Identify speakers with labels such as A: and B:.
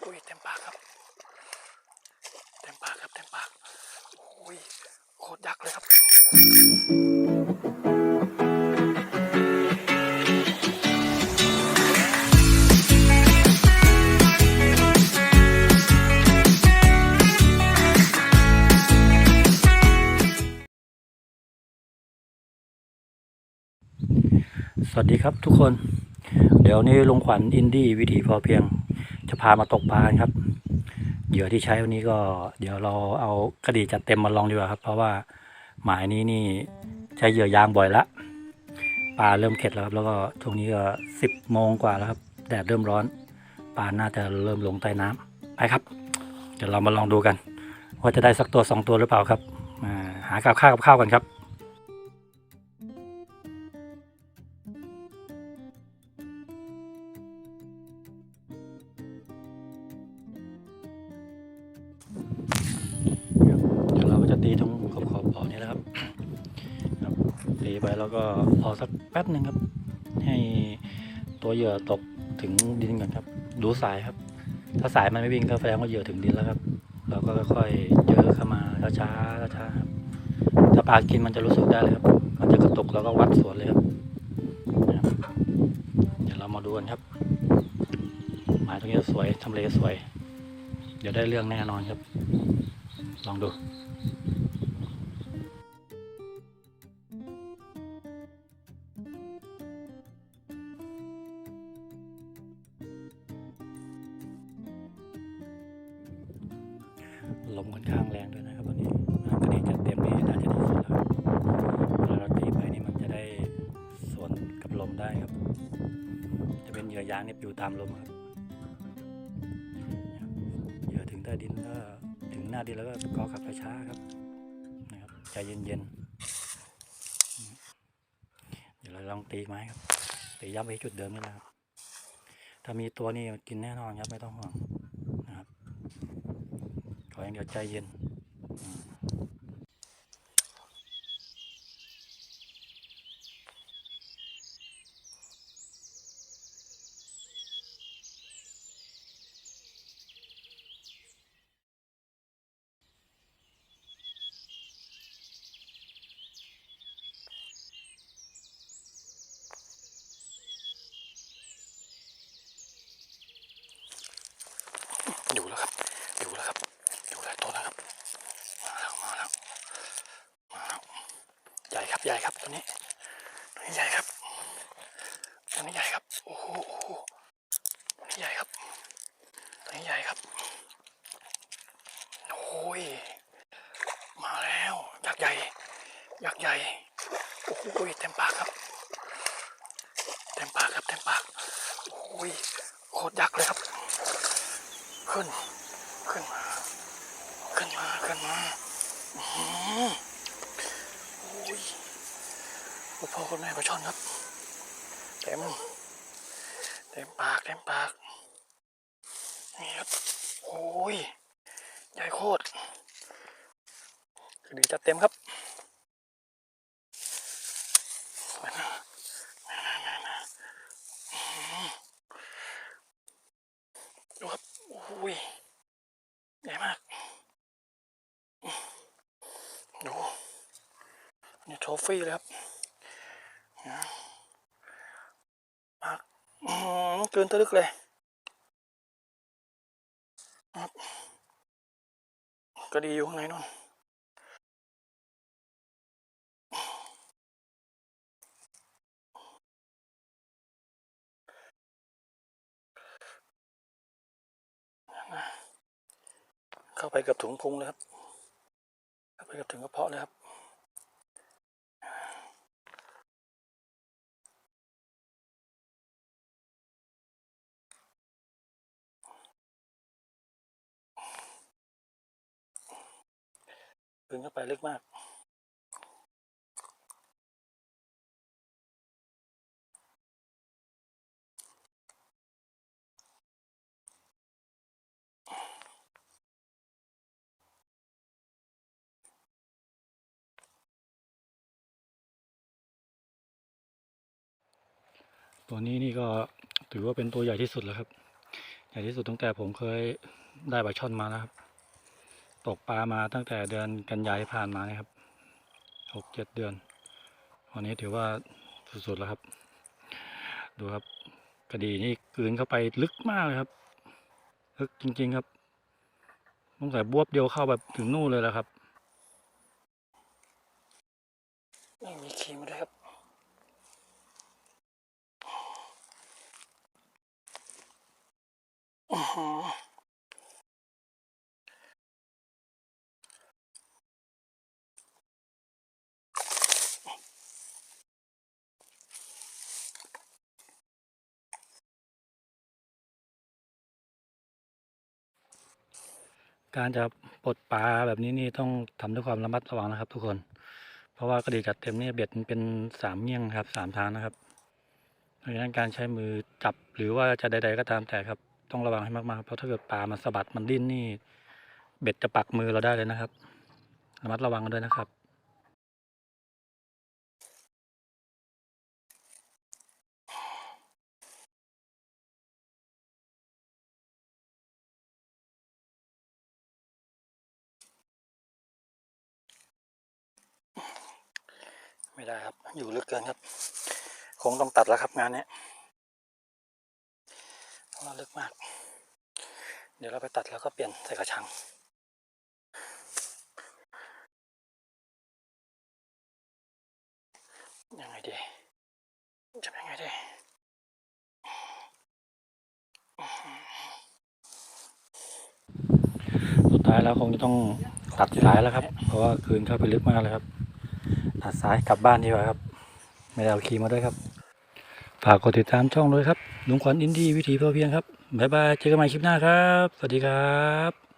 A: โอ้ยเต็มปากครับ เต็มปากครับเต็มปากโอ้ยโคตรยักษ์เลยครับสวัสดีครับทุกคน เดี๋ยวนี้ลุงขวัญอินดี้วิถีพอเพียง จะพามาตกปลาครับ เหยื่อที่ใช้วันนี้ก็ เดี๋ยวเราเอากระดีจัดเต็มมาลองดีกว่าครับ เพราะว่าหมายนี้นี่ใช้เหยื่อยางบ่อยละปลาเริ่มเข็ดแล้วครับ แล้วก็ช่วงนี้ก็สิบโมงกว่าแล้วครับแดดเริ่มร้อนปลาน่าจะเริ่มลงใต้น้ำไปครับ เดี๋ยวเรามาลองดูกัน ว่าจะได้สักตัวสองตัวหรือเปล่าครับอ่าหากับข้าวกับข้าวกันครับ ตีตรงขอบขอบบ่อนี้แหละครับครับตีไปแล้วก็รอสักแป๊บหนึ่งครับ ให้ตัวเหยื่อตกถึงดินก่อนครับ ดูสายครับ ถ้าสายมันไม่วิ่งก็แสดงว่าเหยื่อถึงดินแล้วครับ เราก็ค่อยๆเยอเข้ามาช้าๆช้าๆครับถ้าปลากินมันจะรู้สึกได้เลยครับ มันจะกระตุกแล้วก็วัดสวนเลยครับ เดี๋ยวเรามาดูกันครับ หมายตรงนี้สวยทำเลสวย เดี๋ยวได้เรื่องแน่นอนครับ ลองดูลมค่อนข้างแรงด้วยนะครับวันนี้น้ำกระเด็นจัดเต็มนี่น่าจะดีสุดแล้วเวลาเราตีไปนี่มันจะได้สวนกับลมได้ครับ จะเป็นเหยื่อยางนี่ปลิวตามลมครับาดินแล้วก็กอขับช้าๆครับนะครับใจเย็นๆเดี๋ยวเราลองตีไม้ครับตีย้ำไปจุดเดิมนี่นะครับถ้ามีตัวนี้กินแน่นอนครับไม่ต้องห่วงนะครับขออย่างเดียวใจเย็นอืมอยู่แล้วครับ อยู่แล้วครับ อยู่แล้วตัวแล้วครับ มาแล้ว มาแล้ว มาแล้ว ใหญ่ครับตัวนี้ตัวนี้ใหญ่ครับตัวนี้ใหญ่ครับโอ้โหตัวนี้ใหญ่ครับตัวนี้ใหญ่ครับโอ้ยมาแล้วอยักใหญ่อยักใหญ่โอ้โหเต็มปากครับ เต็มปากครับเต็มปากโอ้ยโคตรยักษ์เลยครับ ขึ้นขึ้นมาขึ้นมาขึ้นมาอื้อหือโอ้ย คุณพ่อคุณแม่ปลาช่อนครับ เต็ม เต็มปากเต็มปาก นี่ครับ โอ้ย ใหญ่โคตรคือดีจัดเต็มครับดูครับ โอ้ย ใหญ่มาก ดู นี่โทฟี่เลยครับนะมากอื เกินตะลึกเลยครับก็ดีอยู่ข้างในนู่นเข้าไปกับถุงพุงเลยครับ เข้าไปกับถึงกระเพาะเลยครับ ดึงเข้าไปลึกมาก ตัวนี้นี่ก็ถือว่าเป็นตัวใหญ่ที่สุดแล้วครับ ใหญ่ที่สุดตั้งแต่ผมเคยได้ปลาช่อนมานะครับ ตกปลามาตั้งแต่เดือนกันยายนผ่านมานะครับหกเจ็ดเดือน วันนี้ถือว่าสุดๆแล้วครับ ดูครับกระดีนี่กลืนเข้าไปลึกมากเลยครับ ลึกจริง ๆครับต้องใส่บวบเดียวเข้าแบบถึงนู่นเลยแหละครับ ไม่มีครีมด้วยครับ การจะปลดปลาแบบนี้นี่ต้องทำด้วยความระมัดระวังนะครับ ทุกคน เพราะว่ากระดีจัดเต็มนี่เบ็ดมันเป็นสามเมี่ยงครับสามทางนะครับเพราะฉะนั้นการใช้มือจับหรือว่าจะใด ๆ ก็ตามแต่ครับ ต้องระวังให้มากๆ เพราะถ้าเกิดปลามันสะบัดมันดิ้นนี่ เบ็ดจะปักมือเราได้เลยนะครับ ระมัดระวังกันด้วยนะครับ ไม่ได้ครับ อยู่ลึกเกินครับ คงต้องตัดแล้วครับงานนี้เพราะว่าลึกมาก เดี๋ยวเราไปตัดแล้วก็เปลี่ยนใส่กระชังยังไงดีจะเป็นยังไงดีสุดท้ายแล้วคงจะต้องตัดสายแล้วครับ เพราะว่าคืนเข้าไปลึกมากเลยครับ ตัดสายกลับบ้านดีกว่าครับ ไม่ได้เอาขี่มาด้วยครับ ฝากกดติดตามช่องด้วยครับลุงขวัญอินดี้วิถีเพื่อเพียงครับบ๊ายบายเจอกันใหม่คลิปหน้าครับ สวัสดีครับ